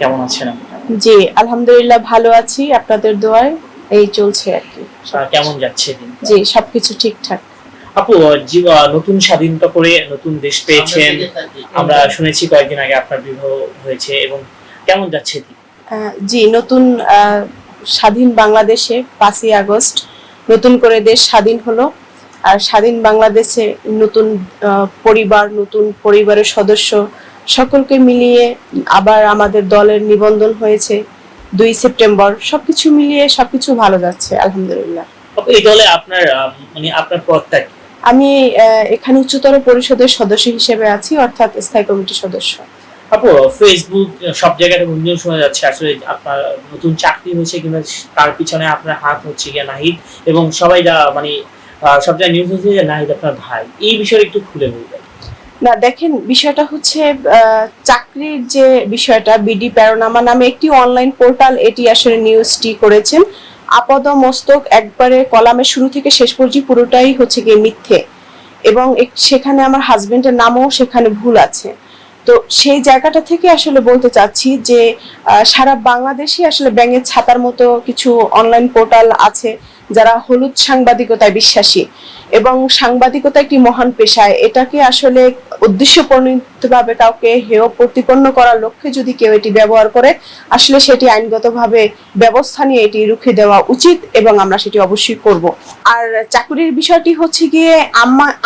কেমন আছেন জি আলহামদুলিল্লাহ ভালো আছি আপনাদের দোয়ায় এই চলছে আর কি। কেমন যাচ্ছে দিন? জি সবকিছু ঠিকঠাক। আপু জি- নতুন স্বাধীনতা করে নতুন দেশ পেয়েছেন। আমরা শুনেছি কয়েকদিন আগে আপনার বিবাহ হয়েছে এবং কেমন যাচ্ছে দিন? আহ, জি নতুন আহ, স্বাধীন বাংলাদেশে পাঁচই আগস্ট নতুন করে দেশ স্বাধীন হলো। আর স্বাধীন বাংলাদেশে নতুন আহ, পরিবার নতুন পরিবারের সদস্য সকলকে মিলিয়ে আবার আমাদের দলের নিবন্ধন হয়েছে দুই সেপ্টেম্বর। সবকিছু মিলিয়ে সবকিছু ভালো যাচ্ছে আলহামদুলিল্লাহ। এই দলে আপনার মানে আপনার পদটা আমি এখানে উচ্চতর পরিষদের সদস্য হিসেবে আছি অর্থাৎ স্থায়ী কমিটির সদস্য। আপু ফেসবুক সব জায়গায় গুঞ্জন শোনা যাচ্ছে আসলে আপনার নতুন চাকরি হয়েছে কিংবা তার পিছনে আপনার হাত হচ্ছে গিয়ে নাহিদ এবং সবাই যা মানে সব জায়গায় নিউজ হচ্ছে যে নাহিদ আপনার ভাই। এই বিষয়ে একটু খুলে বলবেন না, দেখেন, বিষয়টা হচ্ছে চাকরির যে বিষয়টা, বিডি প্যারোনামা নামে একটি অনলাইন পোর্টাল, এটি আসলে নিউজটি করেছেন। আপাদ মস্তক একবারে কলামের শুরু থেকে শেষ পর্যন্ত পুরোটাই হচ্ছে গিয়ে মিথ্যে। এবং সেখানে আমার হাজবেন্ডের নামও সেখানে ভুল আছে। তো সেই জায়গাটা থেকে আসলে বলতে চাচ্ছি যে সারা বাংলাদেশে আসলে ব্যাঙের ছাতার মতো কিছু অনলাইন পোর্টাল আছে যারা হলুদ সাংবাদিকতায় বিশ্বাসী। এবং সাংবাদিকতা একটি মহান পেশায় এটাকে আসলে উদ্দেশ্য প্রণীতভাবে কাউকে হেয় প্রতিপন্ন করার লক্ষ্যে যদি কেউ এটি ব্যবহার করে, আসলে সেটি আইনগতভাবে ব্যবস্থা নিয়ে এটি রুখে দেওয়া উচিত এবং আমরা সেটি অবশ্যই করব। আর চাকুরির বিষয়টি হচ্ছে গিয়ে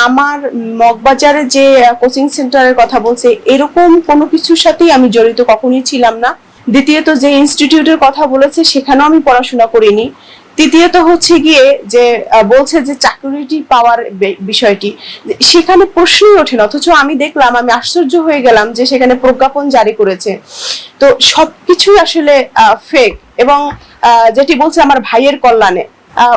আমার মগবাজারে যে কোচিং সেন্টারের কথা বলছে, এরকম কোনো কিছুর সাথেই আমি জড়িত কখনোই ছিলাম না। দ্বিতীয়ত যে ইনস্টিটিউটের কথা বলেছে, সেখানেও আমি পড়াশোনা করিনি। তৃতীয়ত হচ্ছে গিয়ে যে বলছে যে চাকরিটি পাওয়ার বিষয়টি, সেখানে প্রশ্নই ওঠে না, অথচ আমি দেখলাম, আমি আশ্চর্য হয়ে গেলাম যে সেখানে প্রজ্ঞাপন জারি করেছে। তো সবকিছুই আসলে ফেক এবং যেটি বলছে আমার ভাইয়ের কল্যাণে।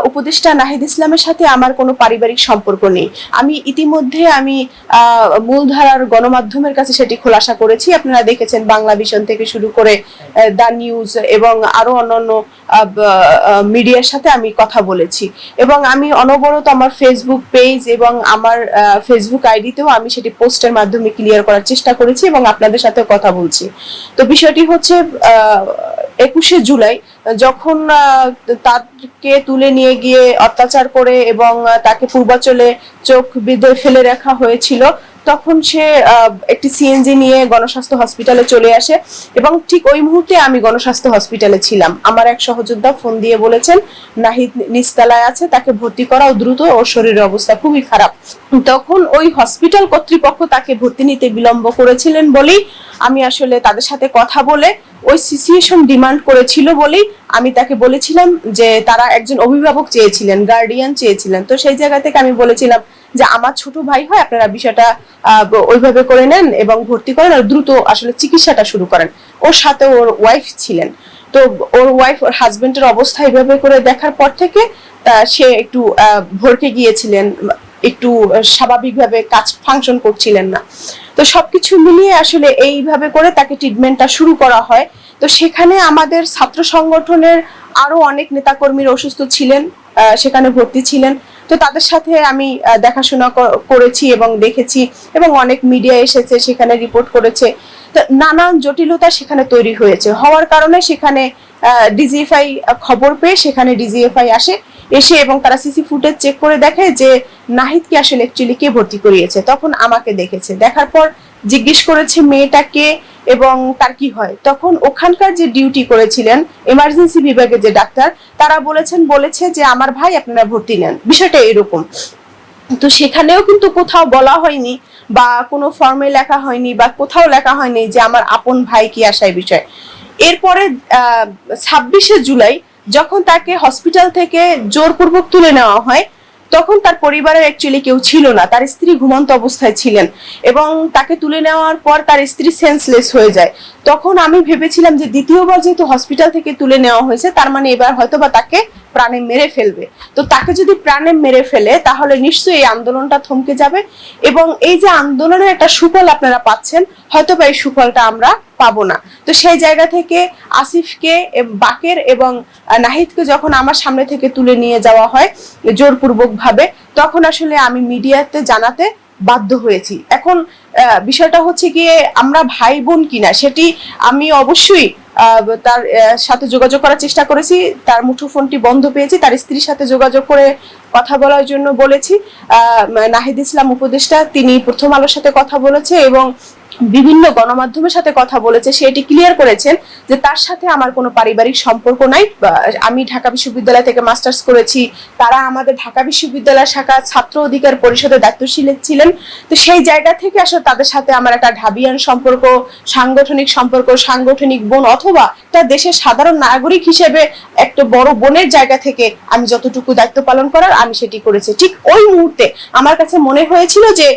উপদেষ্টা নাহিদ ইসলামের সাথে আমার কোনো পারিবারিক সম্পর্ক নেই। আমি ইতিমধ্যে আমি মূলধারার গণমাধ্যমের কাছে সেটি খোলাসা করেছি। আপনারা দেখেছেন বাংলা ভিশন থেকে শুরু করে দা নিউজ এবং আরও অন্যান্য মিডিয়ার সাথে আমি কথা বলেছি। এবং আমি অনবরত আমার ফেসবুক পেজ এবং আমার ফেসবুক আইডিতেও আমি সেটি পোস্টের মাধ্যমে ক্লিয়ার করার চেষ্টা করেছি এবং আপনাদের সাথে কথা বলছি। তো বিষয়টি হচ্ছে একুশে জুলাই, যখন তাকে তুলে নিয়ে গিয়ে অত্যাচার করে এবং তাকে পূর্বাচলে চোখ বেঁধে ফেলে রাখা হয়েছিল তখন সে একটি সিএনজি নিয়ে গণস্বাস্থ্য হসপিটালে চলে আসে এবং ঠিক ওই মুহূর্তে আমি গণস্বাস্থ্য হসপিটালে ছিলাম। আমার এক সহযোদ্ধা ফোন দিয়ে বলেছেন, নাহিদ নিস্তালায় আছে, তাকে ভর্তি করাও দ্রুত, ওর শরীরের অবস্থা খুবই খারাপ। তখন ওই হসপিটাল কর্তৃপক্ষ তাকে ভর্তি নিতে বিলম্ব করেছিলেন বলেই আমি আসলে তাদের সাথে কথা বলে ওই সিচুয়েশন ডিমান্ড করেছিল বলেই আমি তাকে বলেছিলাম যে তারা একজন অভিভাবক চেয়েছিলেন গার্ডিয়ান চেয়েছিলেন। তো সেই জায়গা থেকে আমি বলেছিলাম যে আমার ছোট ভাই হয়, আপনারা বিষয়টা ওইভাবে করে নেন এবং ভর্তি করেন আর দ্রুত আসলে চিকিৎসাটা শুরু করেন। ওর সাথে ওর ওয়াইফ ছিলেন। তো ওর ওয়াইফ ওর হাজবেন্ডের অবস্থা এইভাবে করে দেখার পর থেকে সে একটু ভরকে গিয়েছিলেন। একটু স্বাভাবিকভাবে কাজ ফাংশন করছিলেন না। তো সবকিছু মিলিয়ে আসলে এইভাবে করে তাকে ট্রিটমেন্টটা শুরু করা হয়। তো সেখানে আমাদের ছাত্র সংগঠনের আরও অনেক নেতাকর্মীর অসুস্থ ছিলেন সেখানে ভর্তি ছিলেন। তো তাদের সাথে আমি দেখাশোনা করেছি এবং দেখেছি এবং অনেক মিডিয়া এসেছে, সেখানে রিপোর্ট করেছে। তো নানান জটিলতা সেখানে তৈরি হয়েছে। হওয়ার কারণে সেখানে ডিজিএফআই খবর পেয়ে সেখানে ডিজিএফআই আসে, এসে এবং তারা সিসি ফুটেজ চেক করে দেখে যে নাহিদকে আসলে অ্যাকচুয়ালি কে ভর্তি করিয়েছে। তখন আমাকে দেখেছে। দেখার পর জিজ্ঞেস করেছে মেয়েটাকে এবং তার কি হয়। তখন ওখানকার যে ডিউটি করেছিলেন এমার্জেন্সি বিভাগের যে ডাক্তার, তারা বলেছেন, বলেছে যে আমার ভাই আপনারা ভর্তি নেন। বিষয়টা এরকম। তো সেখানেও কিন্তু কোথাও বলা হয়নি বা কোনো ফর্মে লেখা হয়নি বা কোথাও লেখা হয়নি যে আমার আপন ভাই কি আসায় বিষয়। এরপরে ছাব্বিশে জুলাই যখন তাকে হসপিটাল থেকে জোরপূর্বক তুলে নেওয়া হয়, তখন তার পরিবারের অ্যাকচুয়ালি কেউ ছিল না। তার স্ত্রী ঘুমন্ত অবস্থায় ছিলেন এবং তাকে তুলে নেওয়ার পর তার স্ত্রী সেন্সলেস হয়ে যায়। তখন আমি ভেবেছিলাম যে দ্বিতীয়বার যেহেতু হসপিটাল থেকে তুলে নেওয়া হয়েছে, তার মানে এবার হয়তো বা তাকে প্রাণে মেরে ফেলবে। তো তাকে যদি প্রাণে মেরে ফেলে, তাহলে নিশ্চয়ই এই আন্দোলনটা থমকে যাবে এবং এই যে আন্দোলনের একটা সুফল আপনারা পাচ্ছেন, হয়তো বা এই সুফলটা আমরা পাবো না। তো সেই জায়গা থেকে আসিফকে বাকের এবং নাহিদকে যখন আমার সামনে থেকে তুলে নিয়ে যাওয়া হয় জোরপূর্বক ভাবে তখন আসলে আমি মিডিয়াতে জানাতে বাধ্য হয়েছি। এখন বিষয়টা হচ্ছে গিয়ে আমরা ভাই বোন কিনা, সেটি আমি অবশ্যই তার সাথে যোগাযোগ করার চেষ্টা করেছি। তার মুঠোফোনটি বন্ধ পেয়েছি, তার স্ত্রীর সাথে যোগাযোগ করে কথা বলার জন্য বলেছি। নাহিদ ইসলাম উপদেষ্টা, তিনি প্রথম আলোর সাথে কথা বলেছে এবং বিভিন্ন গণমাধ্যমের সাথে কথা বলেছে, সে এটি ক্লিয়ার করেছেন যে তার সাথে আমার কোনো পারিবারিক সম্পর্ক নাই। আমি ঢাকা বিশ্ববিদ্যালয় থেকে মাস্টার্স করেছি, তারা আমাদের ঢাকা বিশ্ববিদ্যালয় শাখা ছাত্র অধিকার পরিষদের দায়িত্বশীল ছিলেন। তো সেই জায়গা থেকে আসলে তাদের সাথে আমার একটা ঢাবিয়ান সম্পর্ক, সাংগঠনিক সম্পর্ক, সাংগঠনিক বোন অথবা একটা দেশের সাধারণ নাগরিক হিসেবে একটা বড় বোনের জায়গা থেকে আমি যতটুকু দায়িত্ব পালন করার আমি সেটি করেছি। ঠিক ওই মুহূর্তে আমার কাছে মনে হয়েছিল যে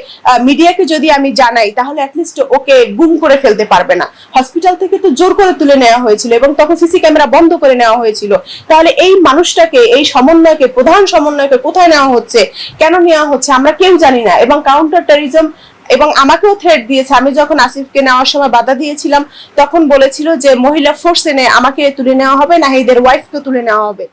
মিডিয়াকে যদি আমি জানাই, তাহলে অ্যাটলিস্ট ওকে গুম করে ফেলতে পারবে না। হসপিটাল থেকে তো জোর করে তুলে নেওয়া হয়েছিল এবং তখন সিসি ক্যামেরা বন্ধ করে নেওয়া হয়েছিল। তাহলে এই মানুষটাকে, এই সমন্বয়কে, প্রধান সমন্বয়কে কোথায় নেওয়া হচ্ছে? কেন নেওয়া হচ্ছে? আমরা কেউ জানি না। এবং কাউন্টার টেরিজম এবং আমাকেও থ্রেট দিয়েছে। আমি যখন আসিফকে নেওয়ার সময় বাধা দিয়েছিলাম, তখন বলেছিল যে, মহিলা ফোর্স এনে আমাকে তুলে নেওয়া হবে, নাহিদের ওয়াইফকে তুলে নেওয়া হবে।